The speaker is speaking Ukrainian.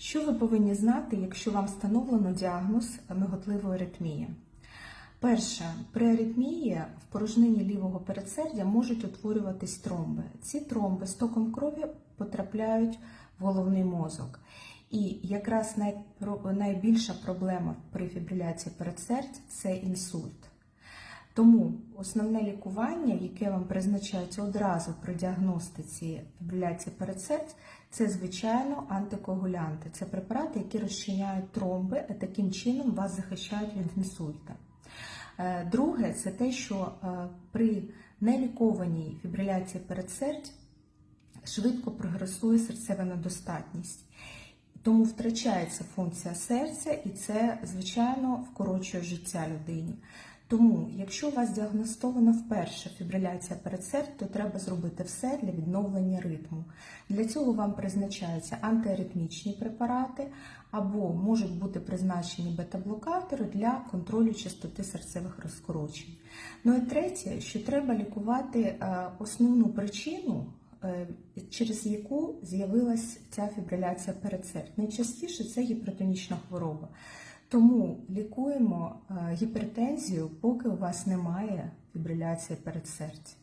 Що ви повинні знати, якщо вам встановлено діагноз миготливої аритмії? Перше, при аритмії в порожнині лівого передсердя можуть утворюватись тромби. Ці тромби з током крові потрапляють в головний мозок. І якраз найбільша проблема при фібриляції передсердя це інсульт. Тому основне лікування, яке вам призначається одразу при діагностиці фібриляції передсердь, це звичайно антикоагулянти. Це препарати, які розчиняють тромби, і таким чином вас захищають від інсульта. Е, Друге, це те, що е, при нелікованій фібриляції передсердь швидко прогресує серцева недостатність. Тому втрачається функція серця, і це, звичайно, вкорочує життя людині. Тому, якщо у вас діагностована вперше фібриляція передсердь, то треба зробити все для відновлення ритму. Для цього вам призначаються антиаритмічні препарати або можуть бути призначені бета-блокатори для контролю частоти серцевих розкорочень. Ну і третє, що треба лікувати е, основну причину е, через яку з'явилася ця фібриляція передсердь. Найчастіше це гіпертонічна хвороба. Тому лікуємо е, гіпертензію, поки у вас немає фібриляції передсердь.